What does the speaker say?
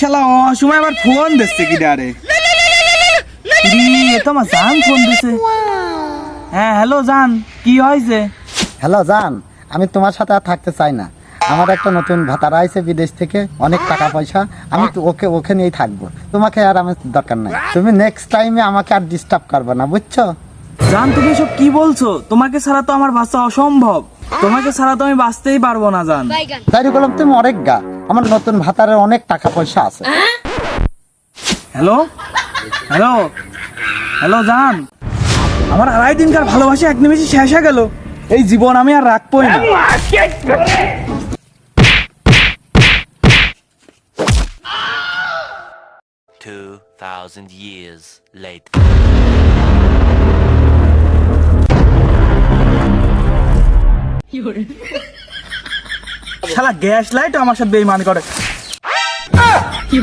শালা অসময় আবার ফোন দিচ্ছে কি ডারে? এ তো আমার জান ফোন দিছে। হ্যাঁ হ্যালো জান কি হয়েছে? হ্যালো জান আমি তোমার সাথে আর থাকতে চাই না। আমার একটা নতুন ভাতারা আইছে বিদেশ থেকে অনেক টাকা পয়সা আমি ওকে ওকে নিয়েই থাকব। তোমাকে আর আমার দরকার নাই। তুমি নেক্সট টাইমে আমাকে আর ডিস্টার্ব করবে না বুঝছ? জান তুমি সব কি বলছো? তোমাকে ছাড়া তো আমার বাঁচা অসম্ভব। তোমাকে ছাড়া তো আমি বাঁচতেই পারব না জান। তাই বললাম তুমি অনেক গা। আমার নতুন ভাতারে অনেক টাকা পয়সা আছে। হ্যালো? হ্যালো? হ্যালো জান। আমার আড়াই দিনকার ভালোবাসা এক নিমেষে শেষ হয়ে গেল। এই জীবন আমি আর রাখবোই না। Two thousand years later. শালা গ্যাস লাইট আমার সাথে বেইমান করে। কি